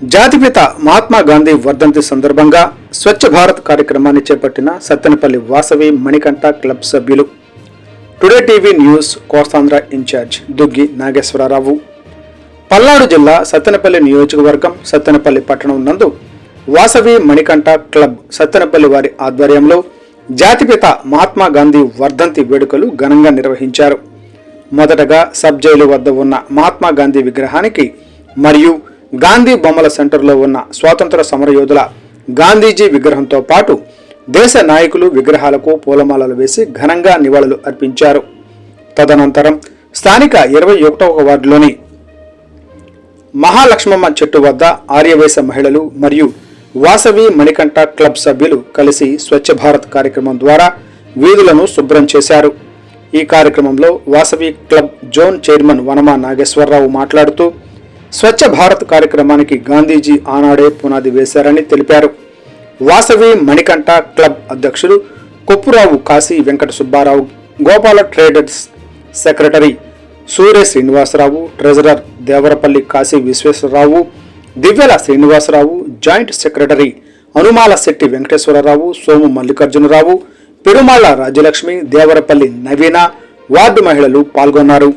జాతిపిత మహాత్మా గాంధీ వర్ధంతి సందర్భంగా స్వచ్ఛ భారత్ కార్యక్రమాన్ని చేపట్టిన సత్తెనపల్లి వాసవి మణికంఠ క్లబ్ సభ్యులు. Today TV news Kostandhra in charge Duggi Nageswararao. Palnadu జిల్లా సత్తెనపల్లి నియోజకవర్గం సత్తెనపల్లి పట్టణం నందు వాసవి మణికంఠ క్లబ్ సత్తెనపల్లి వారి ఆధ్వర్యంలో జాతిపిత మహాత్మా గాంధీ వర్ధంతి వేడుకలు ఘనంగా నిర్వహించారు. మొదటగా సబ్ జైలు వద్ద ఉన్న మహాత్మా గాంధీ విగ్రహానికి మరియు గాంధీ బొమ్మల సెంటర్లో ఉన్న స్వాతంత్ర సమరయోధుల గాంధీజీ విగ్రహంతో పాటు దేశ నాయకులు విగ్రహాలకు పూలమాలలు వేసి ఘనంగా నివాళులు అర్పించారు. తదనంతరం స్థానిక ఇరవై ఒకటవ వార్డులోని మహాలక్ష్మమ్మ చెట్టు వద్ద ఆర్యవేశ మహిళలు మరియు వాసవి మణికంఠ క్లబ్ సభ్యులు కలిసి స్వచ్ఛ భారత్ కార్యక్రమం ద్వారా వీధులను శుభ్రం చేశారు. ఈ కార్యక్రమంలో Vasavi club zone chairman Vanama Nageswararao మాట్లాడుతూ స్వచ్ఛ భారత్ కార్యక్రమానికి గాంధీజీ ఆనాడే పునాది వేశారని తెలిపారు. వాసవి మణికంఠ క్లబ్ అధ్యక్షుడు Koppurao Kashi Venkata Subbarao Gopala traders secretary Surya Srinivasarao treasurer Devarapalli Kashi Visweswararao Divyala Srinivasarao joint secretary Anumala Shetty Venkateswararao Somu Mallikarjunarao Perumala Rajyalakshmi Devarapalli Naveena ward మహిళలు పాల్గొన్నారు.